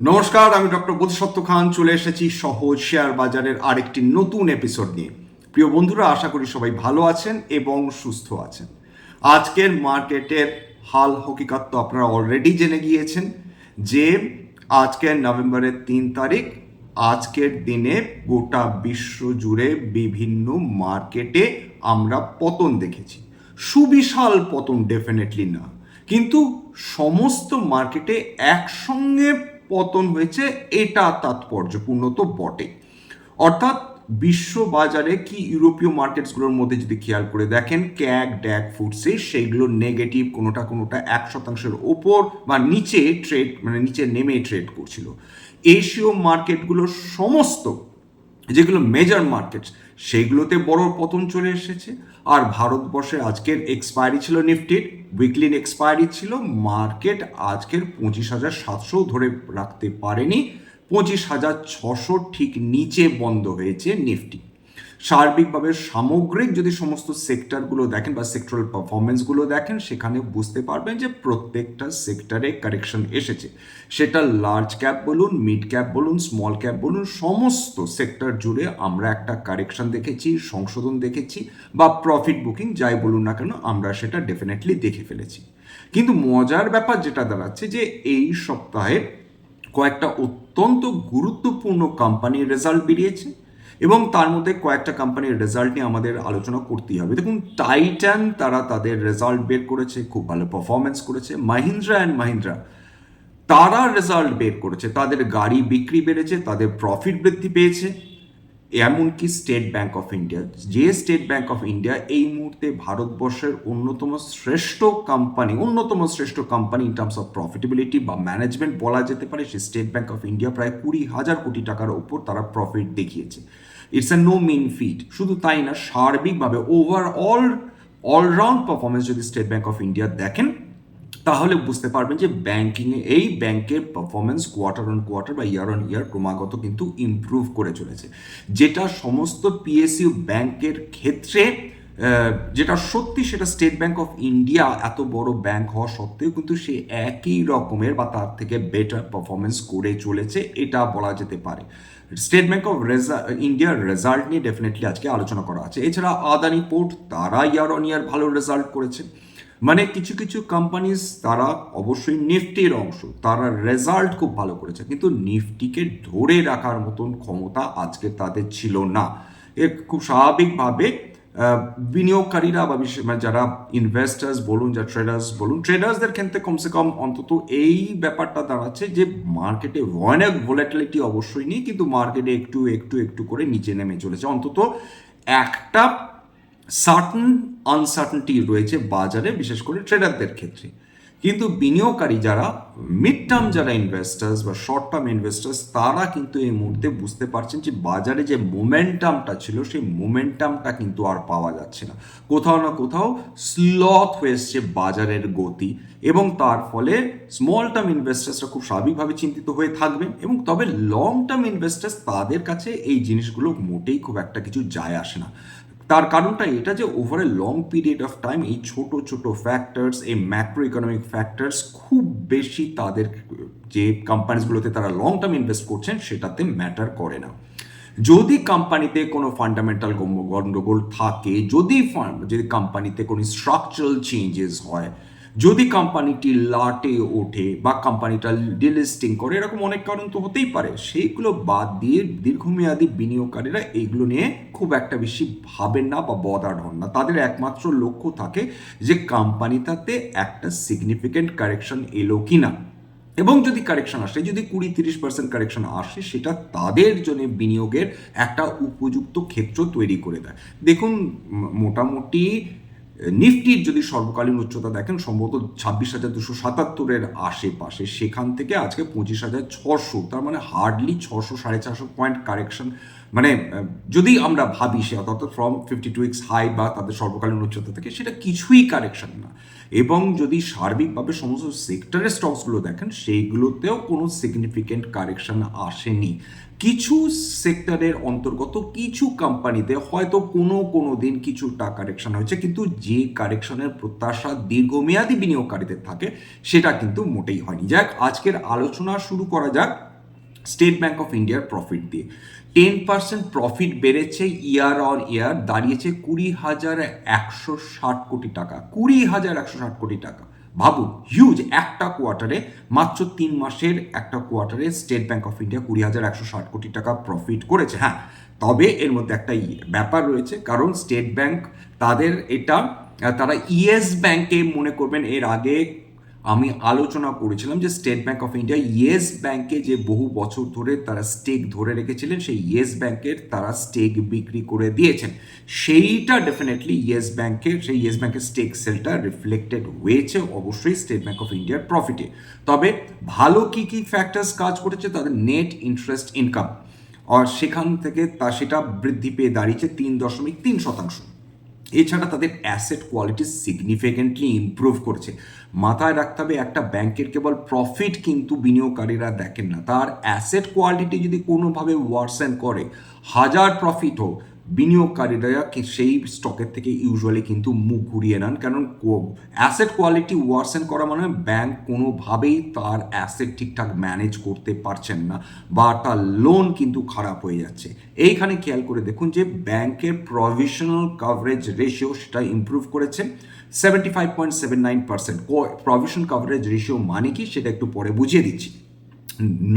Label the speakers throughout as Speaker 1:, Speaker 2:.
Speaker 1: নমস্কার, আমি ডক্টর বোধসত্ত্ব খান। চলে এসেছি সহজ শেয়ার বাজারের আরেকটি নতুন এপিসোড নিয়ে। প্রিয় বন্ধুরা, আশা করি সবাই ভালো আছেন এবং সুস্থ আছেন। আজকের মার্কেটের হাল হকিকত তো আপনারা অলরেডি জেনে গিয়েছেন যে আজকের নভেম্বরের তিন তারিখ, আজকের দিনে গোটা বিশ্ব জুড়ে বিভিন্ন মার্কেটে আমরা পতন দেখেছি। সুবিশাল পতন ডেফিনেটলি না। কিন্তু সমস্ত মার্কেটে একসঙ্গে পতন হয়েছে, এটা তাৎপর্যপূর্ণ তো বটে অর্থাৎ বিশ্ব বাজারে কি ইউরোপীয় মার্কেটসগুলোর মধ্যে যদি খেয়াল করে দেখেন, ক্যাগ ড্যাক ফুডসে সেইগুলো নেগেটিভ কোনোটা কোনোটা এক শতাংশের ওপর বা নিচে ট্রেড মানে নিচে নেমে ট্রেড করছিল। এশীয় মার্কেটগুলোর সমস্ত, যেগুলো মেজর মার্কেটস সেইগুলোতে বড় পতন চলে এসেছে। আর ভারতবর্ষে আজকের এক্সপায়ারি ছিল নিফটির উইকলি এক্সপায়ারি ছিল মার্কেট আজকের পঁচিশ হাজার সাতশো ধরে রাখতে পারেনি। পঁচিশ হাজার ছশো ঠিক নিচে বন্ধ হয়েছে নিফটি। সার্বিকভাবে সামগ্রিক যদি সমস্ত সেক্টরগুলো দেখেন বা সেক্টরাল পারফরমেন্সগুলো দেখেন সেখানে বুঝতে পারবেন যে প্রত্যেকটা সেক্টরে কারেকশন এসেছে। সেটা লার্জ ক্যাপ বলুন মিড ক্যাপ বলুন স্মল ক্যাপ বলুন, সমস্ত সেক্টর জুড়ে আমরা একটা কারেকশন দেখেছি, সংশোধন দেখেছি বা প্রফিট বুকিং যাই বলুন না কেন, আমরা সেটা ডেফিনেটলি দেখে ফেলেছি। কিন্তু মজার ব্যাপার যেটা দাঁড়াচ্ছে যে এই সপ্তাহে কয়েকটা অত্যন্ত গুরুত্বপূর্ণ কোম্পানির রেজাল্ট বেরিয়েছে। এবং তার মধ্যে কয়েকটা কোম্পানির রেজাল্ট নিয়ে আমাদের আলোচনা করতেই হবে। দেখুন টাইটান তারা তাদের রেজাল্ট বের করেছে, খুব ভালো পারফরমেন্স করেছে। মাহিন্দ্রা অ্যান্ড মাহিন্দ্রা তারা রেজাল্ট বের করেছে। তাদের গাড়ি বিক্রি বেড়েছে, তাদের প্রফিট বৃদ্ধি পেয়েছে। এমনকি স্টেট ব্যাংক অফ ইন্ডিয়া যে স্টেট ব্যাংক অফ ইন্ডিয়া এই মুহূর্তে ভারতবর্ষের অন্যতম শ্রেষ্ঠ কোম্পানি অন্যতম শ্রেষ্ঠ company in terms of profitability বা ম্যানেজমেন্ট বলা যেতে পারে সে স্টেট ব্যাংক অফ ইন্ডিয়া প্রায় কুড়ি হাজার কোটি টাকার ওপর তারা প্রফিট দেখিয়েছে। It's a no mean feat শুধু তাই না, সার্বিকভাবে ওভারঅল অলরাউন্ড পারফরমেন্স যদি স্টেট ব্যাংক অফ ইন্ডিয়া দেখেন তাহলে বুঝতে পারবেন যে ব্যাংকিংয়ে এই ব্যাংকের পারফরমেন্স কোয়ার্টার অন কোয়ার্টার বা ইয়ার অন ইয়ার ক্রমাগত কিন্তু ইমপ্রুভ করে চলেছে। যেটা সমস্ত পিএসইউ ব্যাংকের ক্ষেত্রে যেটা সত্যি সেটা স্টেট ব্যাংক অফ ইন্ডিয়া এত বড় ব্যাংক হওয়া সত্ত্বেও কিন্তু সে একই রকমের বা তার থেকে বেটার পারফরমেন্স করে চলেছে, এটা বলা যেতে পারে। স্টেট ব্যাংক অফ ইন্ডিয়ার রেজাল্ট নিয়ে ডেফিনেটলি আজকে আলোচনা করা আছে। এছাড়া আদানি পোর্ট তারা ইয়ার অন ইয়ার ভালো রেজাল্ট করেছে। মানে কিছু কিছু কোম্পানিজ তারা অবশ্যই নিফটির অংশ, তারা রেজাল্ট খুব ভালো করেছে, কিন্তু নিফটিকে ধরে রাখার মতন ক্ষমতা আজকে তাদের ছিল না। এ খুব স্বাভাবিকভাবে বিনিয়োগকারীরা বা বিশেষ মানে যারা ইনভেস্টার্স বলুন যা ট্রেডার্স বলুন ট্রেডার্সদের ক্ষেত্রে কমসে কম অন্তত এই ব্যাপারটা দাঁড়াচ্ছে যে মার্কেটে অনেক ভোলাটিলিটি অবশ্যই নেই, কিন্তু মার্কেটে একটু একটু একটু করে নিচে নেমে চলেছে। অন্তত একটা সার্টন আনসার্টনটি রয়েছে বাজারে, বিশেষ করে ট্রেডারদের ক্ষেত্রে। কিন্তু বিনিয়োগকারী যারা মিড টার্ম যারা ইনভেস্টার্স বা শর্ট টার্ম ইনভেস্টার্স তারা কিন্তু এই মুহূর্তে বুঝতে পারছেন যে বাজারে যে মোমেন্টামটা ছিল, সেই মোমেন্টামটা কিন্তু আর পাওয়া যাচ্ছে না। কোথাও না কোথাও স্লথ হয়ে এসছে বাজারের গতি এবং তার ফলে স্মল টার্ম ইনভেস্টার্সরা খুব স্বাভাবিকভাবে চিন্তিত হয়ে থাকবেন এবং তবে লং টার্ম ইনভেস্টার্স তাদের কাছে এই জিনিসগুলো মোটেই খুব একটা কিছু যায় আসে না। তার কারণটা এটা যে over a long period of time এই ছোট ছোট ফ্যাক্টরস এই ম্যাক্রো ইকোনমিক ফ্যাক্টরস খুব বেশি তাদের, যে কোম্পানিজগুলোতে তারা লং টার্ম ইনভেস্ট করছেন সেটাতে ম্যাটার করে না। যদি কোম্পানিতে কোনো ফান্ডামেন্টাল গণ্ডগোল থাকে, যদি যদি কোম্পানিতে কোনো স্ট্রাকচারাল চেঞ্জেস হয় যদি কোম্পানিটি লাটে ওঠে বা কোম্পানিটা ডিলিস্টিং করে, এরকম অনেক কারণ তো হতেই পারে। সেইগুলো বাদ দিয়ে দীর্ঘমেয়াদী বিনিয়োগকারীরা এইগুলো নিয়ে খুব একটা বেশি ভাবেন না বা বদার হন না। তাদের একমাত্র লক্ষ্য থাকে যে কোম্পানিটাতে একটা সিগনিফিকেন্ট কারেকশন এলো কি না এবং যদি কারেকশন আসে, যদি কুড়ি তিরিশ পার্সেন্ট কারেকশন আসে, সেটা তাদের জন্য বিনিয়োগের একটা উপযুক্ত ক্ষেত্র তৈরি করে দেয়। দেখুন মোটামুটি নিফটির যদি সর্বকালীন উচ্চতা দেখেন, সম্ভবত ছাব্বিশ হাজার দুশো সাতাত্তরের আশেপাশে, সেখান থেকে আজকে পঁচিশ হাজার ছশো, তার মানে হার্ডলি ছশো, সাড়ে চারশো পয়েন্ট কারেকশন মানে যদি আমরা ভাবি সে, অর্থাৎ from fifty two weeks high বা তাদের সর্বকালীন উচ্চতা থেকে, সেটা কিছুই কারেকশন না। এবং যদি সার্বিকভাবে সমস্ত সেক্টরের স্টকসগুলো দেখেন, সেইগুলোতেও কোনো সিগনিফিকেন্ট কারেকশন আসেনি। কিছু সেক্টরের অন্তর্গত কিছু কোম্পানিতে হয়তো কোনো কোনো দিন কিছুটা কারেকশন হয়েছে, কিন্তু যে কারেকশনের প্রত্যাশা দীর্ঘমেয়াদী বিনিয়োগকারীদের থাকে, সেটা কিন্তু মোটেই হয়নি। যাক আজকের আলোচনা শুরু করা যাক স্টেট ব্যাঙ্ক অফ ইন্ডিয়ার প্রফিট দিয়ে। টেন পার্সেন্ট প্রফিট বেড়েছে ইয়ার অন ইয়ার, দাঁড়িয়েছে কুড়ি হাজার একশো ষাট কোটি টাকা, কুড়ি হাজার একশো ষাট কোটি টাকা। ভাবুন হিউজ একটা কোয়ার্টারে মাত্র তিন মাসের একটা কোয়ার্টারে স্টেট ব্যাঙ্ক অফ ইন্ডিয়া কুড়ি হাজার একশো ষাট কোটি টাকা প্রফিট করেছে হ্যাঁ? তবে এর মধ্যে একটা ব্যাপার রয়েছে, কারণ স্টেট ব্যাঙ্ক তাদের এটা, তারা ইয়েস ব্যাঙ্কে মনে করবেন এর আগে আমি আলোচনা করেছিলাম যে State Bank of India Yes ব্যাংকে যে বহু বছর ধরে তারা স্টেক ধরে রেখেছিলেন, সেই ইয়েস ব্যাংকের তারা স্টেক বিক্রি করে দিয়েছেন। সেইটা ডেফিনেটলি ইয়েস ব্যাংকের সেই ইয়েস ব্যাংকের স্টেক সেলটা রিফ্লেক্টেড হয়েছে অবশ্যই স্টেট ব্যাঙ্ক অফ ইন্ডিয়ার প্রফিটে তবে ভালো কি কি ফ্যাক্টরস কাজ করেছে? তাদের নেট ইন্টারেস্ট ইনকাম আর সেখান থেকে তা সেটা বৃদ্ধি পেয়ে দাঁড়িয়েছে তিন দশমিক তিন শতাংশ। এছাড়া তাদের অ্যাসেট কোয়ালিটি সিগনিফিকেন্টলি ইম্প্রুভ করছে। মাথায় রাখতে হবে, একটা ব্যাংকের কেবল প্রফিট কিন্তু বিনিয়োগকারীরা দেখেন না। তার অ্যাসেট কোয়ালিটি যদি কোনোভাবে ওয়ার্সেন করে, হাজার প্রফিট হোক বিনিয়োগকারীরা সেই স্টকের থেকে ইউজুয়ালি কিন্তু মুখ ঘুরিয়ে নেন? কারণ অ্যাসেট কোয়ালিটি ওয়ার্সেন করা মানে ব্যাংক কোনোভাবেই তার অ্যাসেট ঠিকঠাক ম্যানেজ করতে পারছেন না বা তার লোন কিন্তু খারাপ হয়ে যাচ্ছে। এইখানে খেয়াল করে দেখুন যে ব্যাংকের প্রভিশনাল কভারেজ রেশিও সেটা ইমপ্রুভ করেছে। Seventy five point seven nine percent provision coverage ratio মানে কি? সেটা একটু পরে বুঝিয়ে দিচ্ছি।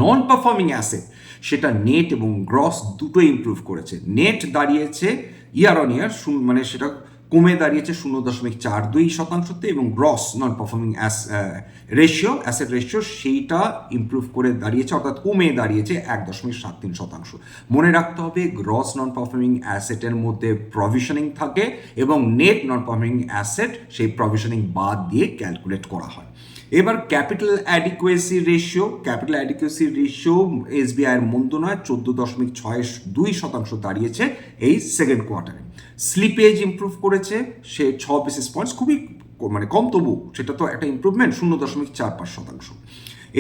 Speaker 1: নন পারফর্মিং অ্যাসেট সেটা নেট এবং গ্রস দুটোই ইমপ্রুভ করেছে। নেট দাঁড়িয়েছে ইয়ার অন ইয়ার শূন্য মানে সেটা কমে দাঁড়িয়েছে শূন্য দশমিক চার দুই শতাংশতে এবং gross non performing ass ratio asset ratio সেইটা ইমপ্রুভ করে দাঁড়িয়েছে, অর্থাৎ কমে দাঁড়িয়েছে এক দশমিক সাত তিন শতাংশ। মনে রাখতে হবে গ্রস নন পারফর্মিং অ্যাসেটের মধ্যে প্রভিশনিং থাকে এবং নেট নন পারফর্মিং অ্যাসেট সেই প্রভিশনিং বাদ দিয়ে ক্যালকুলেট করা হয়। এবার capital adequacy ratio capital adequacy ratio SBI এর মন্দ নয়, চোদ্দ দশমিক ছয় দুই শতাংশ দাঁড়িয়েছে এই সেকেন্ড কোয়ার্টারে স্লিপেজ ইমপ্রুভ করেছে, সে ছ বেসিস পয়েন্টস খুবই মানে কম তবু সেটা তো একটা ইমপ্রুভমেন্ট শূন্য দশমিক চার পাঁচ শতাংশ।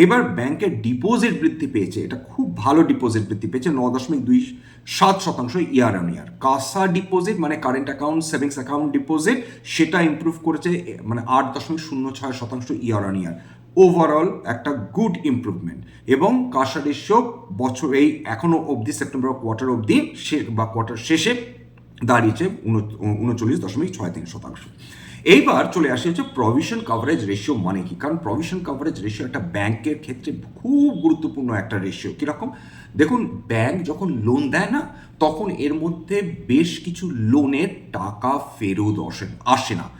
Speaker 1: এবার ব্যাংকের ডিপোজিট বৃদ্ধি পেয়েছে, এটা খুব ভালো ডিপোজিট বৃদ্ধি পেয়েছে, ন দশমিক দুই সাত শতাংশ year on year CASA deposit মানে current account savings account deposit সেটা ইমপ্রুভ করেছে মানে আট দশমিক শূন্য ছয় শতাংশ ইয়ার অন ইয়ার ওভারঅল একটা গুড ইমপ্রুভমেন্ট এবং কাসা রেশিও বছর, এই এখনও অবধি সেপ্টেম্বর কোয়ার্টার অবধি বা কোয়ার্টার শেষে দাঁড়িয়েছে উন- উনচল্লিশ দশমিক ছয় তিন শতাংশ। এইবার চলে আসে হচ্ছে প্রভিশন কভারেজ রেশিও মানে কি? কারণ প্রভিশন কভারেজ রেশিও একটা ব্যাংকের ক্ষেত্রে খুব গুরুত্বপূর্ণ একটা রেশিও কীরকম? দেখুন ব্যাংক যখন লোন দেয় না, তখন এর মধ্যে বেশ কিছু লোনের টাকা ফেরত আসে আসে না।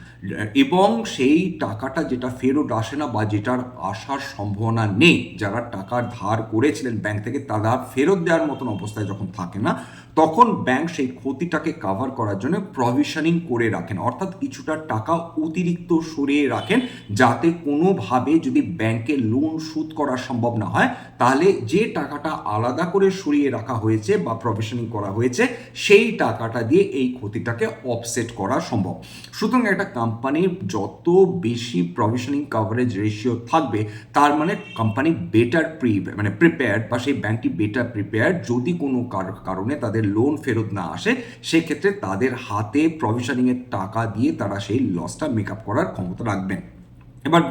Speaker 1: এবং সেই টাকাটা যেটা ফেরত আসে না বা যেটার আসার সম্ভাবনা নেই, যারা টাকা ধার করেছিলেন ব্যাংক থেকে, তারা ফেরত দেওয়ার মতন অবস্থায় যখন থাকে না, তখন ব্যাংক সেই ক্ষতিটাকে কাভার করার জন্য প্রভিশনিং করে রাখেন। অর্থাৎ কিছুটা টাকা অতিরিক্ত সরিয়ে রাখেন, যাতে কোনোভাবে যদি ব্যাংকে লোন শোধ করা সম্ভব না হয়, তাহলে যে টাকাটা আলাদা করে সরিয়ে রাখা হয়েছে বা প্রভিশনিং করা হয়েছে, সেই টাকাটা দিয়ে এই ক্ষতিটাকে অফসেট করা সম্ভব। সুতরাং একটা কোম্পানির যত বেশি প্রভিশনিং কভারেজ রেশিও থাকবে, তার মানে কোম্পানি বেটার প্রি মানে প্রিপেয়ার্ড বা সেই ব্যাংকটি বেটার প্রিপেয়ার্ড যদি কোনো কার- কারণে তাদের লোন ফেরত না আসে, সেক্ষেত্রে তাদের হাতে প্রভিশনিংয়ের টাকা দিয়ে তারা সেই লসটা মেক আপ করার ক্ষমতা রাখবেন। এবার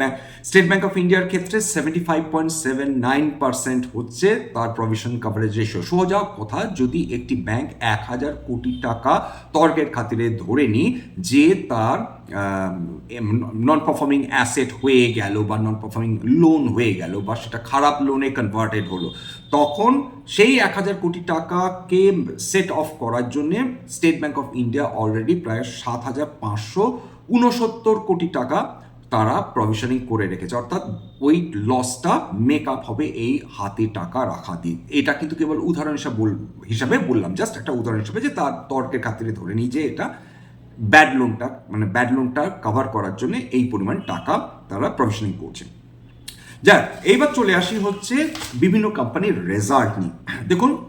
Speaker 1: স্টেট ব্যাঙ্ক অফ ইন্ডিয়ার ক্ষেত্রে seventy five point seven nine percent হচ্ছে তার প্রভিশন কভারেজ রেশিও সোজা কথা, যদি একটি ব্যাংক এক হাজার কোটি টাকা তর্কের খাতিরে ধরে নি, যে তার নন পারফর্মিং অ্যাসেট হয়ে গেল বা নন পারফর্মিং লোন হয়ে গেল বা সেটা খারাপ লোনে কনভার্টেড হলো, তখন সেই এক হাজার কোটি টাকাকে সেট অফ করার জন্য State Bank of India already প্রায় সাত হাজার পাঁচশো উনসত্তর কোটি টাকা তারা প্রভিশনিং করে রেখেছে। অর্থাৎ ওই লসটা মেক আপ হবে এই হাতে টাকা রাখা দিয়ে। এটা কিন্তু কেবল উদাহরণ হিসাবে বল- হিসাবে বললাম জাস্ট একটা উদাহরণ হিসাবে যে তার তর্কের খাতিরে ধরে নিই যে এটা ব্যাড লোনটা মানে ব্যাড লোনটা কভার করার জন্য এই পরিমাণ টাকা তারা প্রভিশনিং করছে। যাক, এইবার চলে আসি হচ্ছে বিভিন্ন কোম্পানির রেজাল্ট নিয়ে। দেখুন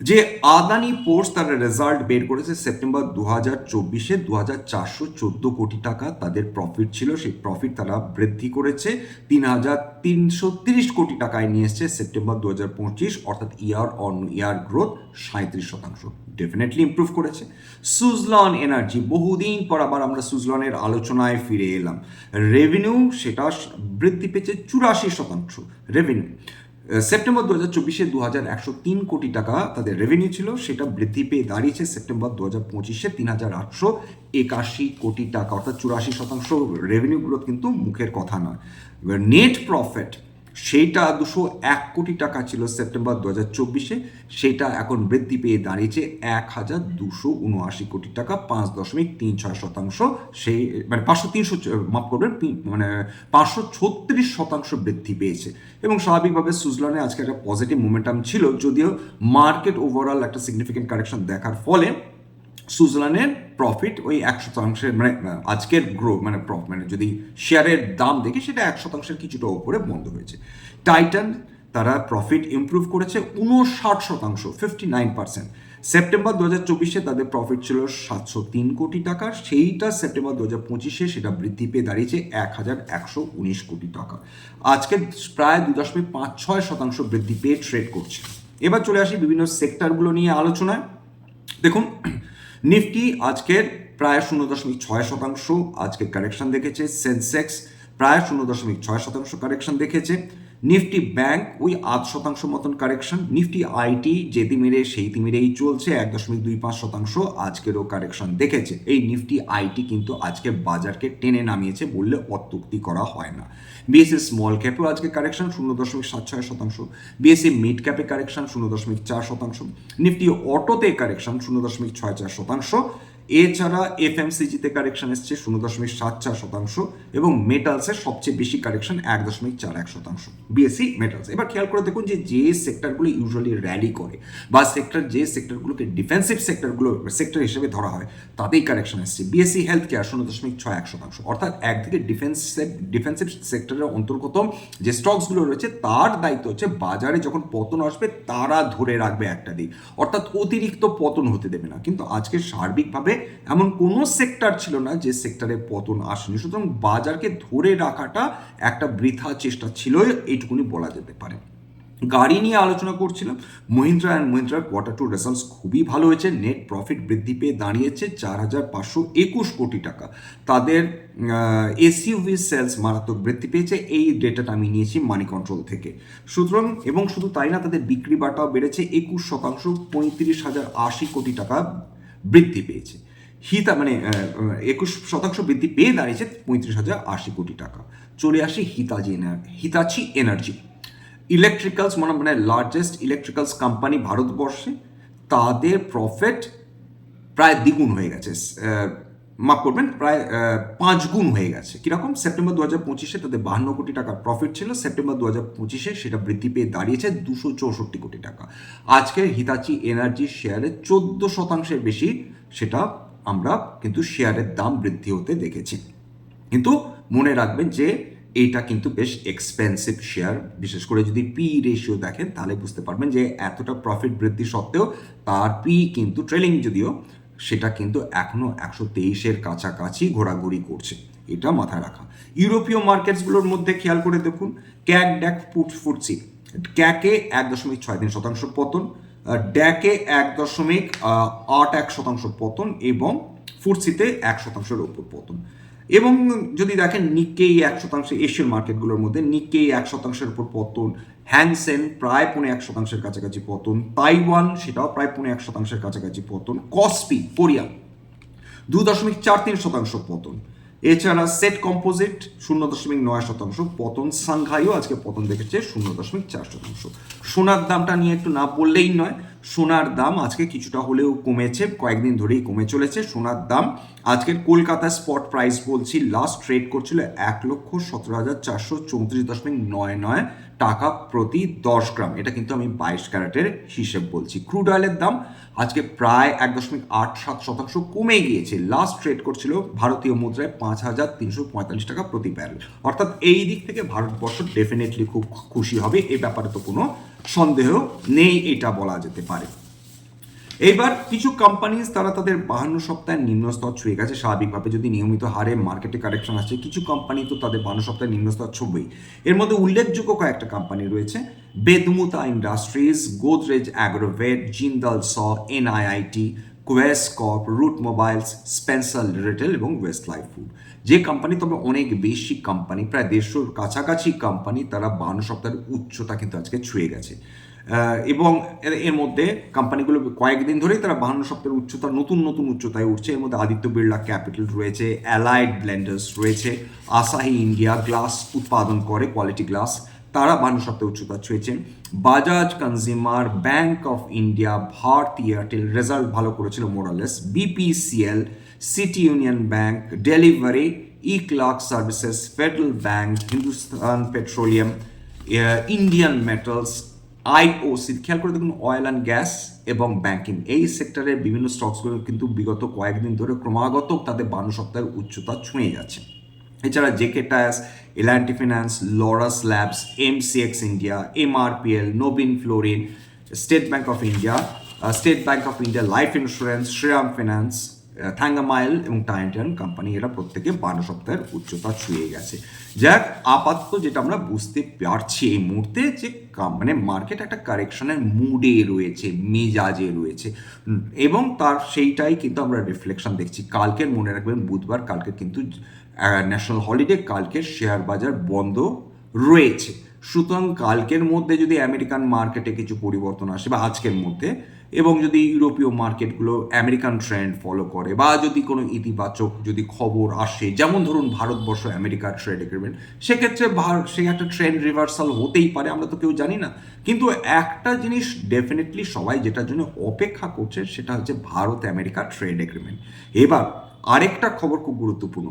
Speaker 1: যে আদানি পোর্টস তার রেজাল্ট বের করেছে সেপ্টেম্বর দু হাজার চব্বিশে দু হাজার চারশো চোদ্দ কোটি টাকা। তাদের প্রফিট ছিল, সেই প্রফিট তারা বৃদ্ধি করেছে। তিন হাজার তিনশো তিরিশ কোটি টাকায় নিয়ে এসছে সেপ্টেম্বর দু হাজার পঁচিশ, অর্থাৎ ইয়ার অন ইয়ার গ্রোথ সাঁত্রিশ শতাংশ। ডেফিনেটলি ইম্প্রুভ করেছে। সুজলন এনার্জি বহুদিন পর আবার আমরা সুজলনের আলোচনায় ফিরে এলাম। রেভিনিউ সেটা বৃদ্ধি পেয়েছে চুরাশি শতাংশ। রেভিনিউ সেপ্টেম্বর দু হাজার চব্বিশে দু হাজার একশো তিন কোটি টাকা তাদের রেভিনিউ ছিল, সেটা বৃদ্ধি পেয়ে দাঁড়িয়েছে সেপ্টেম্বর দু হাজার পঁচিশে তিন হাজার আটশো একাশি কোটি টাকা, অর্থাৎ চুরাশি শতাংশ রেভিনিউ গ্রোথ কিন্তু মুখের কথা নয়। এবার নেট প্রফিট সেইটা দুশো এক কোটি টাকা ছিল সেপ্টেম্বর দু হাজার চব্বিশে। সেটা এখন বৃদ্ধি পেয়ে দাঁড়িয়েছে এক হাজার দুশো উনআশি কোটি টাকা, পাঁচ দশমিক তিন ছয় শতাংশ। সেই মানে পাঁচশো তিনশো মাফ করবেন মানে পাঁচশো ছত্রিশ শতাংশ বৃদ্ধি পেয়েছে। এবং স্বাভাবিকভাবে সুজলনে আজকে একটা পজিটিভ মোমেন্টাম ছিল, যদিও মার্কেট ওভারঅল একটা সিগনিফিকেন্ট কারেকশন দেখার ফলে সুজলানের প্রফিট ওই এক শতাংশের মানে আজকের গ্রো মানে মানে যদি শেয়ারের দাম দেখি, সেটা এক শতাংশের কিছুটা ওপরে বন্ধ হয়েছে। টাইটান তারা প্রফিট ইমপ্রুভ করেছে উনষাট শতাংশ ফিফটি নাইন পার্সেন্ট সেপ্টেম্বর দু হাজার চব্বিশে তাদের প্রফিট ছিল সাতশো তিন কোটি টাকা, সেইটা সেপ্টেম্বর দু হাজার পঁচিশে সেটা বৃদ্ধি পেয়ে দাঁড়িয়েছে এক হাজার একশো উনিশ কোটি টাকা। আজকে প্রায় দু দশমিক পাঁচ ছয় শতাংশ বৃদ্ধি পেয়ে ট্রেড করছে। এবার চলে আসি বিভিন্ন সেক্টরগুলো নিয়ে আলোচনায়। দেখুন নিফটি আজকের প্রায় শূন্য দশমিক ছয় শতাংশ আজকে কারেকশন দেখেছে সেন্সেক্স প্রায় শূন্য দশমিক ছয় শতাংশ কারেকশন দেখেছে। নিফটি ব্যাংক ওই আধ শতাংশ মতন কারেকশন, নিফটি আইটি যে তিমিরে, সেই তিমিরেই চলছে, এক দশমিক দুই পাঁচ শতাংশ আজকেরও কারেকশন দেখেছে। এই নিফটি আইটি কিন্তু আজকে বাজারকে টেনে নামিয়েছে বললে অত্যুক্তি করা হয় না। বিএসসি স্মল ক্যাপেও আজকে কারেকশন, শূন্য দশমিক সাত ছয় শতাংশ। বিএসসি মিড ক্যাপে কারেকশন, শূন্য দশমিক চার শতাংশ। নিফটি অটোতে কারেকশন, শূন্য দশমিক ছয় চার শতাংশ। এছাড়া এফ এফএমসিজিতে কারেকশন এসছে শূন্য দশমিক সাত চার শতাংশ এবং মেটালসের সবচেয়ে বেশি কারেকশন এক দশমিক চার এক শতাংশ। বিএসসি মেটালস এবার খেয়াল করে দেখুন যে যে সেক্টরগুলো ইউজুয়ালি র্যালি করে বা সেক্টর যে সেক্টরগুলোকে ডিফেন্সিভ সেক্টরগুলো সেক্টর হিসেবে ধরা হয়, তাতেই কারেকশন এসছে। বিএসসি হেলথ কেয়ার শূন্য দশমিক ছয় এক শতাংশ। অর্থাৎ একদিকে ডিফেন্স ডিফেন্সিভ সেক্টরের অন্তর্গত যে স্টকসগুলো রয়েছে, তার দায়িত্ব হচ্ছে বাজারে যখন পতন আসবে, তারা ধরে রাখবে একটা দিক। অর্থাৎ অতিরিক্ত পতন হতে দেবে না। কিন্তু আজকে সার্বিকভাবে এমন কোনো সেক্টর ছিল না যে সেক্টরে পতন আসেনি। সুতরাং বাজারকে ধরে রাখাটা একটা বৃথা চেষ্টা ছিল এইটুকুনি বলা যেতে পারে। গাড়ি নিয়ে আলোচনা করছিলাম। মহিন্দ্রা অ্যান্ড মহিন্দ্রার কোয়ার্টার টু রেজাল্টস খুবই ভালো হয়েছে। নেট প্রফিট বৃদ্ধি পেয়ে দাঁড়িয়েছে চার হাজার পাঁচশো একুশ কোটি টাকা। তাদের এসইউভি সেলস মারাত্মক বৃদ্ধি পেয়েছে। এই ডেটাটা আমি নিয়েছি মানি কন্ট্রোল থেকে। সুতরাং, এবং শুধু তাই না, তাদের বিক্রি বাটাও বেড়েছে। একুশ শতাংশ পঁয়ত্রিশ হাজার আশি কোটি টাকা বৃদ্ধি পেয়েছে। হিতা মানে একুশ শতাংশ বৃদ্ধি পেয়ে দাঁড়িয়েছে পঁয়ত্রিশ হাজার আশি কোটি টাকা। চলে আসি হিতাজি হিতাচি এনার্জি। ইলেকট্রিক্যালস মানে মানে লার্জেস্ট ইলেকট্রিক্যালস কোম্পানি ভারতবর্ষে, তাদের প্রফিট প্রায় দ্বিগুণ হয়ে গেছে। মাফ করবেন, প্রায় পাঁচ গুণ হয়ে গেছে। কীরকম? সেপ্টেম্বর দু হাজার পঁচিশে তাদের বাহান্ন কোটি টাকা প্রফিট ছিল, সেপ্টেম্বর দু হাজার পঁচিশে সেটা বৃদ্ধি পেয়ে দাঁড়িয়েছে দুশো চৌষট্টি কোটি টাকা। আজকে হিতাচি এনার্জি শেয়ারে চোদ্দ শতাংশের বেশি, সেটা আমরা কিন্তু শেয়ারের দাম বৃদ্ধি হতে দেখেছি। কিন্তু মনে রাখবেন যে, এইটা কিন্তু বেশ এক্সপেন্সিভ শেয়ার বিশেষ করে যদি পি রেশিও দেখেন, তাহলে বুঝতে পারবেন যে, এতটা প্রফিট বৃদ্ধি সত্ত্বেও তার পি কিন্তু ট্রেলিং যদিও, সেটা কিন্তু এখনও একশো তেইশের কাছাকাছি ঘোরাঘুরি করছে। এটা মাথায় রাখা। ইউরোপীয় মার্কেটসগুলোর মধ্যে খেয়াল করে দেখুন ক্যাক ড্যাক ফুট ফুটসি ক্যাকে এক দশমিক ছয় তিন শতাংশ পতন ড্যাকে এক দশমিক আট এক শতাংশ পতন এবং ফুটসিতে এক শতাংশের ওপর পতন। এবং যদি দেখেন নিক্কেই এক শতাংশ, এশিয়ান মার্কেটগুলোর মধ্যে নিক্কেই এক শতাংশের উপর পতন হ্যাংসেন প্রায় পৌনে এক শতাংশের কাছাকাছি পতন, তাইওয়ান সেটাও প্রায় পৌনে এক শতাংশের কাছাকাছি পতন, কসপি, কোরিয়া দু দশমিক চার তিন শতাংশ পতন। এছাড়া সেট কম্পোজিট শূন্য দশমিক নয় শতাংশ, পতন সাংঘাইও আজকে পতন দেখেছে শূন্য দশমিক চার শতাংশ। সোনার দামটা নিয়ে একটু না বললেই নয়, সোনার দাম আজকে কিছুটা হলেও কমেছে, কয়েকদিন ধরেই কমে চলেছে। সোনার দাম আজকের কলকাতা স্পট প্রাইস বলছি লাস্ট ট্রেড করছিল এক লক্ষ সতেরো হাজার চারশো চৌত্রিশ দশমিক নয় নয়। টাকা প্রতি দশ গ্রাম। এটা কিন্তু আমি বাইশ ক্যারেটের হিসেব বলছি। ক্রুড অয়েলের দাম আজকে প্রায় এক দশমিক আট সাত শতাংশ কমে গিয়েছে। লাস্ট ট্রেড করছিল ভারতীয় মুদ্রায় পাঁচ হাজার তিনশো পঁয়তাল্লিশ টাকা প্রতি ব্যারেল। অর্থাৎ এই দিক থেকে ভারতবর্ষ ডেফিনেটলি খুব খুশি হবে। এ ব্যাপারে তো কোনো সন্দেহ নেই, এটা বলা যেতে পারে। এইবার কিছু কোম্পানিজ তারা তাদের বাহান্ন সপ্তাহের নিম্ন স্তর ছুঁয়ে গেছে স্বাভাবিকভাবে। যদি নিয়মিত হারে মার্কেটে কারেকশন আসছে, কিছু কোম্পানি তো তাদের বাহান্ন সপ্তাহের নিম্ন স্তর ছুঁবেই। এর মধ্যে উল্লেখযোগ্য কয়েকটা কোম্পানি রয়েছে। Bedmutha industries Godrej Agrovet Jindal Saw NIIT Quess Corp Route mobiles Spencer retail এবং ওয়েস্ট লাইফ ফুড যে কোম্পানি তবে অনেক বেশি কোম্পানি প্রায় দেড়শোর কাছাকাছি কোম্পানি তারা বান্ন সপ্তাহের উচ্চতা কিন্তু আজকে ছুঁয়ে গেছে। এবং এর- মধ্যে কোম্পানিগুলো কয়েকদিন ধরেই তারা বাহান্ন সপ্তাহের উচ্চতা, নতুন নতুন উচ্চতায় উঠছে। এর মধ্যে আদিত্য বিড়লা ক্যাপিটাল রয়েছে অ্যালাইড ব্লেন্ডার্স রয়েছে আসাহি ইন্ডিয়া গ্লাস উৎপাদন করে কোয়ালিটি গ্লাস তারা বান্ন সপ্তাহে উচ্চতা ছুঁয়েছে Bajaj consumer bank of India Bharat Airtel result ভালো করেছিল মোরালেস BPCL city union bank Delhivery eClerx services federal bank Hindustan petroleum Indian metals IOC খেয়াল করে দেখুন অয়েল অ্যান্ড গ্যাস এবং ব্যাংকিং এই সেক্টরের বিভিন্ন স্টকসগুলো কিন্তু বিগত কয়েকদিন ধরে ক্রমাগত তাদের বান্ন সপ্তাহের উচ্চতা ছুঁয়ে যাচ্ছে। এছাড়া JK tyres L and T finance Laurus Labs MCX India MRPL নোবিন fluorine State Bank of India State Bank of India life insurance Shriram finance Thangamayil এবং টাইনটান কোম্পানি এরা প্রত্যেকে বারো সপ্তাহের উচ্চতা ছুঁয়ে গেছে। যাক, আপাতত যেটা আমরা বুঝতে পারছি এই মুহূর্তে যে মানে মার্কেট একটা কারেকশনের মুডে রয়েছে, মেজাজে রয়েছে। এবং তার সেইটাই কিন্তু আমরা রিফ্লেকশন দেখছি। কালকের মনে রাখবেন বুধবার, কালকে কিন্তু ন্যাশনাল হলিডে কালকে শেয়ার বাজার বন্ধ রয়েছে। সুতরাং কালকের মধ্যে যদি আমেরিকান মার্কেটে কিছু পরিবর্তন আসে বা আজকের মধ্যে এবং যদি ইউরোপীয় মার্কেটগুলো আমেরিকান ট্রেন্ড ফলো করে বা যদি কোনো ইতিবাচক যদি খবর আসে, যেমন ধরুন ভারতবর্ষ আমেরিকার ট্রেড এগ্রিমেন্ট সেক্ষেত্রে সেই একটা ট্রেন্ড রিভার্সাল হতেই পারে, আমরা তো কেউ জানি না। কিন্তু একটা জিনিস ডেফিনেটলি সবাই যেটার জন্য অপেক্ষা করছে, সেটা হচ্ছে ভারত আমেরিকা ট্রেড এগ্রিমেন্ট এবার আরেকটা খবর খুব গুরুত্বপূর্ণ।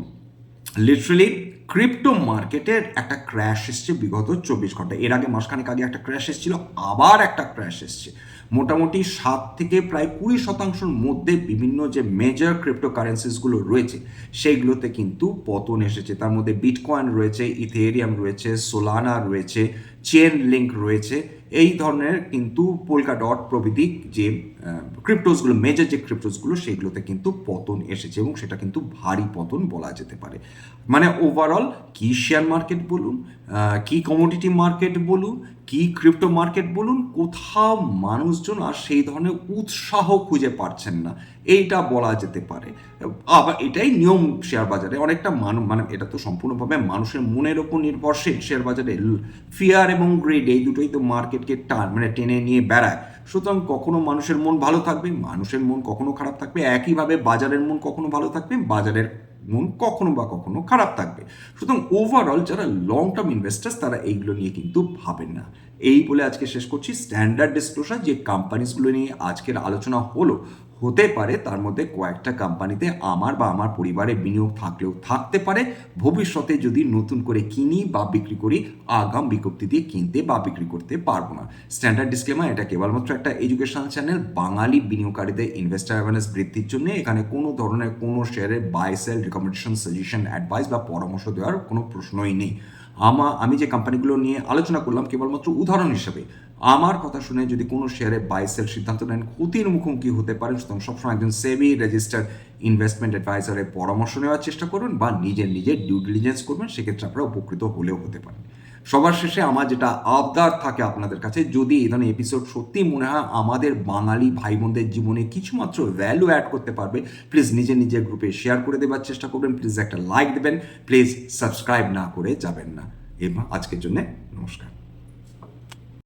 Speaker 1: লিটারালি ক্রিপ্টো মার্কেটের একটা ক্র্যাশ এসছে বিগত চব্বিশ ঘণ্টা এর আগে মাসখানেক আগে একটা ক্র্যাশ এসেছিল, আবার একটা ক্র্যাশ এসছে। মোটামুটি সাত থেকে প্রায় কুড়ি শতাংশের মধ্যে বিভিন্ন যে মেজর ক্রিপ্টো কারেন্সিসগুলো রয়েছে, সেইগুলোতে কিন্তু পতন এসেছে। তার মধ্যে বিটকয়েন রয়েছে ইথেরিয়াম রয়েছে সোলানা রয়েছে চেন লিঙ্ক রয়েছে। এই ধরনের কিন্তু পোলকা ডট প্রভৃতি যে ক্রিপ্টোসগুলো মেজর যে ক্রিপ্টোসগুলো সেগুলোতে কিন্তু পতন এসেছে এবং সেটা কিন্তু ভারী পতন বলা যেতে পারে। মানে ওভারঅল কি শেয়ার মার্কেট বলুন কি কমোডিটি মার্কেট বলুন, কি ক্রিপ্টো মার্কেট বলুন, কোথাও মানুষজন আর সেই ধরনের উৎসাহ খুঁজে পাচ্ছেন না। এইটা বলা যেতে পারে। আবার এটাই নিয়ম শেয়ার বাজারে। অনেকটা মানুষ মানে এটা তো সম্পূর্ণভাবে মানুষের মনের ওপর নির্ভরশীল শেয়ার বাজারে। ফিয়ার এবং গ্রেড এই দুটোই তো মার্কেটকে টান মানে টেনে নিয়ে বেড়ায়। সুতরাং কখনো মানুষের মন ভালো থাকবে, মানুষের মন কখনো খারাপ থাকবে। একইভাবে বাজারের মন কখনো ভালো থাকবে, বাজারের মন কখনো বা কখনো খারাপ থাকবে। সুতরাং ওভারঅল যারা লং টার্ম ইনভেস্টার্স তারা এইগুলো নিয়ে কিন্তু ভাবেন না। এই বলে আজকে শেষ করছি। স্ট্যান্ডার্ড ডিসক্লোজার যে কোম্পানিসগুলো নিয়ে আজকের আলোচনা হলো হতে পারে, তার মধ্যে কয়েকটা কোম্পানিতে আমার বা আমার পরিবারে বিনিয়োগ থাকলেও থাকতে পারে। ভবিষ্যতে যদি নতুন করে কিনি বা বিক্রি করি, আগাম বিজ্ঞপ্তি দিয়ে কিনতে বা বিক্রি করতে পারব না। স্ট্যান্ডার্ড ডিসক্লেমার এটা কেবলমাত্র একটা এডুকেশনাল চ্যানেল বাঙালি বিনিয়োগকারীদের ইনভেস্টার অ্যাওয়ারনেস বৃদ্ধির জন্য এখানে কোনো ধরনের কোনো শেয়ারের buy sell recommendation suggestion advice বা পরামর্শ দেওয়ার কোনো প্রশ্নই নেই। আমা, আমি যে কোম্পানিগুলো নিয়ে আলোচনা করলাম কেবলমাত্র উদাহরণ হিসেবে, আমার কথা শুনে যদি কোনো শেয়ারে বাইসেল সিদ্ধান্ত নেন, ক্ষতির মুখোমুখি হতে পারেন সুতরাং সবসময় একজন সেমি রেজিস্টার্ড ইনভেস্টমেন্ট অ্যাডভাইজারের পরামর্শ নেওয়ার চেষ্টা করবেন বা নিজের নিজের ডিউ ডিলিজেন্স করবেন, সেক্ষেত্রে আপনারা উপকৃত হলেও হতে পারেন। সবার শেষে আমার যেটা আবদার থাকে আপনাদের কাছে, যদি এই ধরনের এপিসোড সত্যি মনে হয় আমাদের বাঙালি ভাই বোনদের জীবনে কিছুমাত্র ভ্যালু অ্যাড করতে পারবে প্লিজ নিজে নিজের গ্রুপে শেয়ার করে দেবার চেষ্টা করবেন প্লিজ একটা লাইক দেবেন প্লিজ সাবস্ক্রাইব না করে যাবেন না। এবং আজকের জন্য নমস্কার।